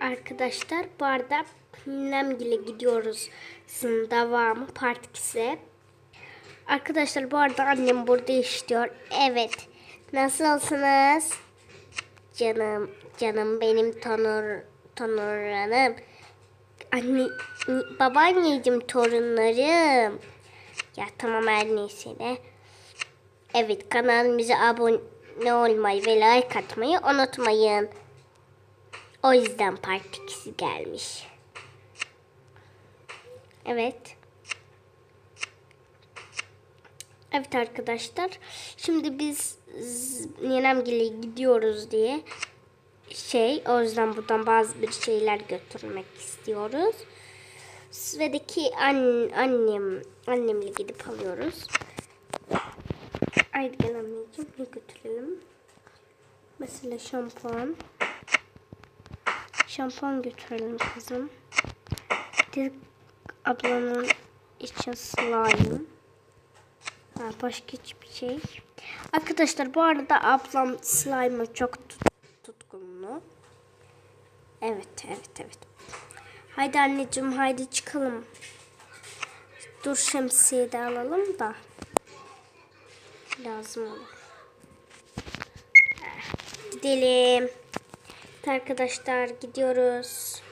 Arkadaşlar bu arada Nemgil'e gidiyoruz. Devamı part 2'si. Arkadaşlar bu arada annem burada işliyor. Evet. Nasılsınız? Canım, canım benim tanır, tanırlarım. Anne, babaanneciğim torunlarım. Ya tamam her neyse de. Evet kanalımıza abone olmayı ve like atmayı unutmayın. O yüzden part 2'si gelmiş. Evet. Evet arkadaşlar. Şimdi biz Ninemgil'e gidiyoruz diye şey o yüzden buradan bazı bir şeyler götürmek istiyoruz. Svedeki an, annem annemle gidip alıyoruz. Haydi gel anneciğim ne götürelim? Mesela şampuan. Şampuan götürelim kızım. Bir ablanın için slime. Ha, başka hiçbir şey. Arkadaşlar bu arada ablam slime'a çok tut tutkunlu. Evet, evet, evet. Haydi anneciğim, haydi çıkalım. Dur şemsiye de alalım da. Lazım olur. Gidelim. Evet Arkadaşlar gidiyoruz.